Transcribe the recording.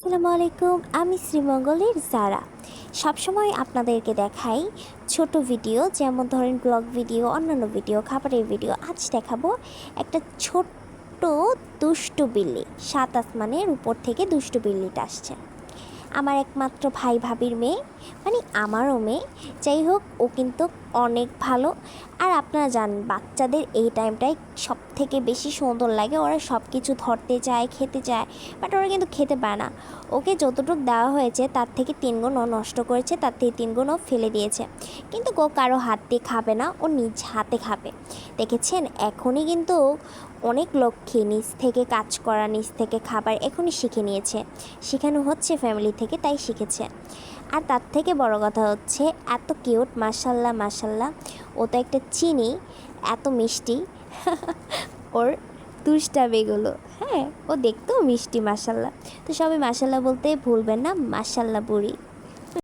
আসসালামু আলাইকুম আমি শ্রীমঙ্গলের জারা সবসময় আপনাদেরকে দেখাই ছোট ভিডিও, যেমন ধরেন ব্লগ ভিডিও, অন্যান্য ভিডিও, খাবারের ভিডিও। আজ দেখাবো একটা ছোট্ট দুষ্টু বিল্লি, সাত আসমানের উপর থেকে দুষ্টু বিল্লিটা আসছে। আমার একমাত্র ভাই ভাবির মেয়ে মানে আমারও মেয়ে। যাই হোক, ও কিন্তু অনেক ভালো। আর আপনারা জানেন বাচ্চাদের এই টাইমটাই সব থেকে বেশি সুন্দর লাগে। ওরা সব কিছু ধরতে চায়, খেতে চায় বাট ওরা কিন্তু খেতে পায় না। ওকে যতটুকু দেওয়া হয়েছে, তার থেকে তিন গুণ ও নষ্ট করেছে, তার থেকে তিন গুণ ও ফেলে দিয়েছে। কিন্তু ও কারও হাত দিয়ে খাবে না, ও নিজ হাতে খাবে। দেখেছেন? এখনই কিন্তু অনেক লক্ষ্মী নিজ থেকে কাজ করা, নিজ থেকে খাবার এখনই শিখে নিয়েছে। শেখানো হচ্ছে ফ্যামিলি থেকে, তাই শিখেছে। আর তার থেকে বড় কথা হচ্ছে, এত কিউট মাসাল্লাহ মাসাল্লাহ ও তো একটা চিনি, এত মিষ্টি। ওর দুষ্টাবেগুলো হ্যাঁ ও দেখতেও মিষ্টি, মাশাল্লাহ। তো সবাই মাসাল্লাহ বলতে ভুলবেন না, মাশাল্লাহ বুড়ি।